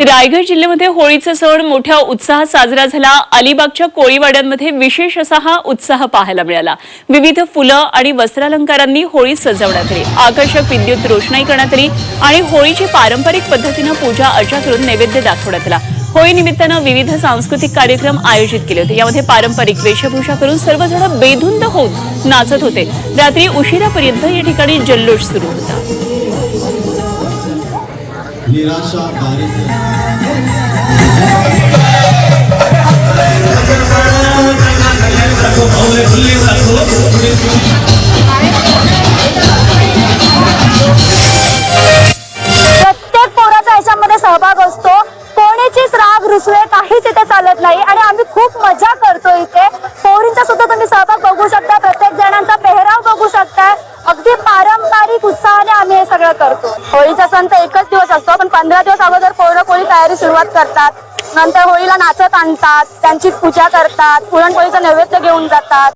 रायगड जिल्ह्यामध्ये होळीचा सण मोठ्या उत्साहात साजरा झाला. अलिबागच्या कोळीवाड्यांमध्ये विशेष असा हा उत्साह पाहायला मिळाला. विविध फुलं आणि वस्त्रालंकारांनी होळी सजवण्यात आली. आकर्षक विद्युत रोषणाई करण्यात आली आणि होळीची पारंपरिक पद्धतीनं पूजा अर्चा करून नैवेद्य दाखवण्यात आला. होळी निमित्तानं विविध सांस्कृतिक कार्यक्रम आयोजित केले होते. यामध्ये पारंपरिक वेशभूषा करून सर्वजण बेधुंद होऊन नाचत होते. रात्री उशिरापर्यंत या ठिकाणी जल्लोष सुरू होता. राग रुसवे काहीच इथे चालत नाही. आणि आम्ही खूप मजा करतो इथे. पोरींचा सुद्धा तुम्ही सहभाग बघू शकता. प्रत्येक जणांचा पेहराव बघू शकता. अगदी पारंपरिक उत्साह सगळं करतो. होळीचा सण तर एकच दिवस असतो पण पंधरा दिवस अगोदर पूर्ण कोळी तयारी सुरुवात करतात. नंतर होळीला नाचत आणतात त्यांची पूजा करतात पुरणपोळीचं नैवेद्य घेऊन जातात.